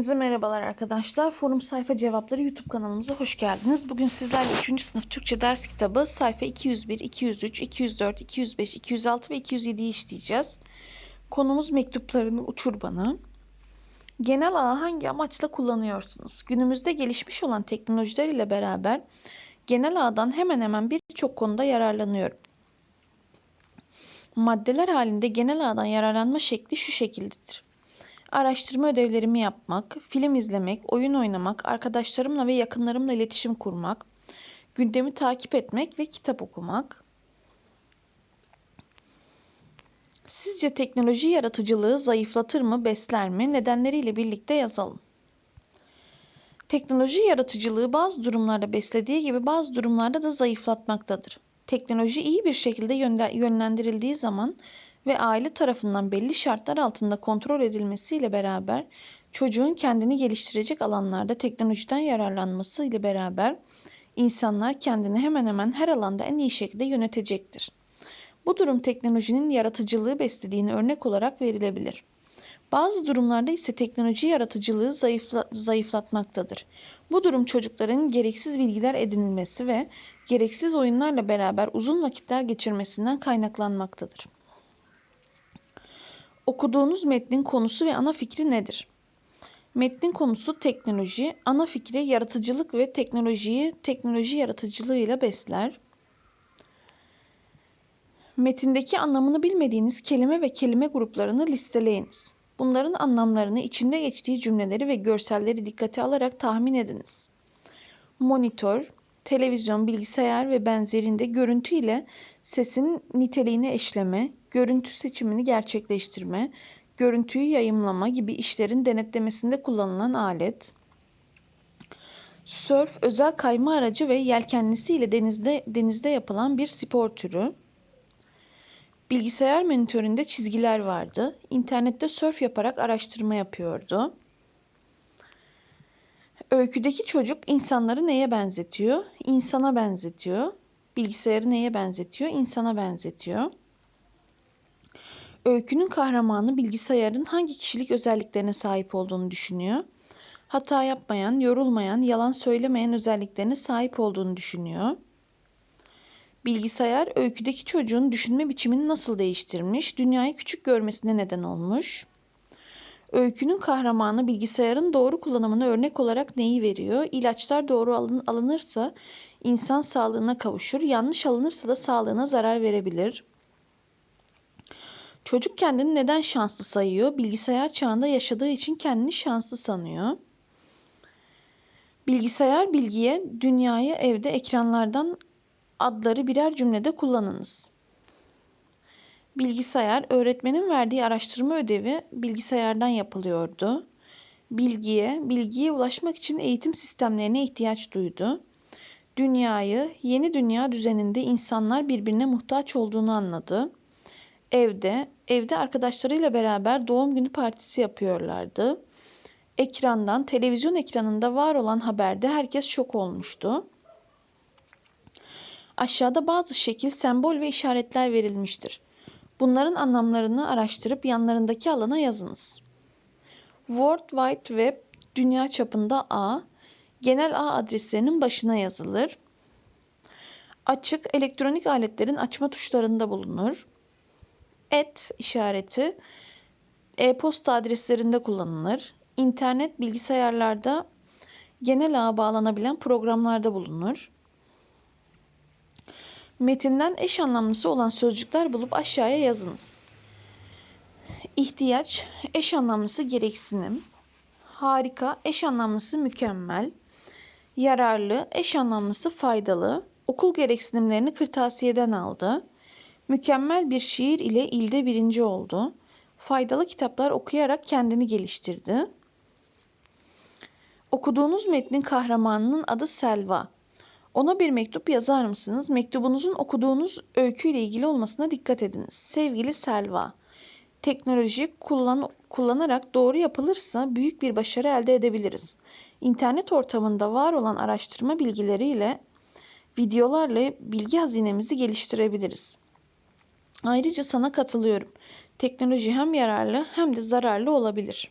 Herkese merhabalar arkadaşlar. Forum Sayfa Cevapları YouTube kanalımıza hoş geldiniz. Bugün sizlerle 3. sınıf Türkçe ders kitabı sayfa 201, 203, 204, 205, 206 ve 207'yi işleyeceğiz. Konumuz mektuplarını uçur bana. Genel ağı hangi amaçla kullanıyorsunuz? Günümüzde gelişmiş olan teknolojiler ile beraber genel ağdan hemen hemen birçok konuda yararlanıyorum. Maddeler halinde genel ağdan yararlanma şekli şu şekildedir. Araştırma ödevlerimi yapmak, film izlemek, oyun oynamak, arkadaşlarımla ve yakınlarımla iletişim kurmak, gündemi takip etmek ve kitap okumak. Sizce teknoloji yaratıcılığı zayıflatır mı, besler mi? Nedenleriyle birlikte yazalım. Teknoloji yaratıcılığı bazı durumlarda beslediği gibi bazı durumlarda da zayıflatmaktadır. Teknoloji iyi bir şekilde yönlendirildiği zaman ve aile tarafından belli şartlar altında kontrol edilmesiyle beraber çocuğun kendini geliştirecek alanlarda teknolojiden yararlanması ile beraber insanlar kendini hemen hemen her alanda en iyi şekilde yönetecektir. Bu durum teknolojinin yaratıcılığı beslediğini örnek olarak verilebilir. Bazı durumlarda ise teknoloji yaratıcılığı zayıfla, zayıflatmaktadır. Bu durum çocukların gereksiz bilgiler edinilmesi ve gereksiz oyunlarla beraber uzun vakitler geçirmesinden kaynaklanmaktadır. Okuduğunuz metnin konusu ve ana fikri nedir? Metnin konusu teknoloji, ana fikri yaratıcılık ve teknolojiyi teknoloji yaratıcılığıyla besler. Metindeki anlamını bilmediğiniz kelime ve kelime gruplarını listeleyiniz. Bunların anlamlarını içinde geçtiği cümleleri ve görselleri dikkate alarak tahmin ediniz. Monitör, televizyon, bilgisayar ve benzerinde görüntü ile sesin niteliğini eşleme, görüntü seçimini gerçekleştirme, görüntüyü yayımlama gibi işlerin denetlemesinde kullanılan alet. Sörf özel kayma aracı ve yelkenlisi ile denizde, denizde yapılan bir spor türü. Bilgisayar monitöründe çizgiler vardı. İnternette sörf yaparak araştırma yapıyordu. Öyküdeki çocuk insanları neye benzetiyor? İnsana benzetiyor. Bilgisayarı neye benzetiyor? İnsana benzetiyor. Öykünün kahramanı bilgisayarın hangi kişilik özelliklerine sahip olduğunu düşünüyor. Hata yapmayan, yorulmayan, yalan söylemeyen özelliklerine sahip olduğunu düşünüyor. Bilgisayar öyküdeki çocuğun düşünme biçimini nasıl değiştirmiş, dünyayı küçük görmesine neden olmuş. Öykünün kahramanı bilgisayarın doğru kullanımını örnek olarak neyi veriyor? İlaçlar doğru alın, alınırsa insan sağlığına kavuşur, yanlış alınırsa da sağlığına zarar verebilir. Çocuk kendini neden şanslı sayıyor? Bilgisayar çağında yaşadığı için kendini şanslı sanıyor. Bilgisayar bilgiye, dünyayı evde ekranlardan adları birer cümlede kullanınız. Bilgisayar, öğretmenin verdiği araştırma ödevi bilgisayardan yapılıyordu. Bilgiye, bilgiye ulaşmak için eğitim sistemlerine ihtiyaç duydu. Dünyayı, yeni dünya düzeninde insanlar birbirine muhtaç olduğunu anladı. Evde, evde arkadaşlarıyla beraber doğum günü partisi yapıyorlardı. Ekrandan, televizyon ekranında var olan haberde herkes şok olmuştu. Aşağıda bazı şekil, sembol ve işaretler verilmiştir. Bunların anlamlarını araştırıp yanlarındaki alana yazınız. World Wide Web dünya çapında A, genel ağ adreslerinin başına yazılır. Açık elektronik aletlerin açma tuşlarında bulunur. Et işareti e-posta adreslerinde kullanılır. İnternet bilgisayarlarda genel ağa bağlanabilen programlarda bulunur. Metinden eş anlamlısı olan sözcükler bulup aşağıya yazınız. İhtiyaç, eş anlamlısı gereksinim. Harika, eş anlamlısı mükemmel. Yararlı, eş anlamlısı faydalı. Okul gereksinimlerini kırtasiyeden aldı. Mükemmel bir şiir ile ilde birinci oldu. Faydalı kitaplar okuyarak kendini geliştirdi. Okuduğunuz metnin kahramanının adı Selva. Ona bir mektup yazar mısınız? Mektubunuzun okuduğunuz öyküyle ilgili olmasına dikkat ediniz. Sevgili Selva, teknoloji kullan, kullanarak doğru yapılırsa büyük bir başarı elde edebiliriz. İnternet ortamında var olan araştırma bilgileriyle, videolarla bilgi hazinemizi geliştirebiliriz. Ayrıca sana katılıyorum. Teknoloji hem yararlı hem de zararlı olabilir.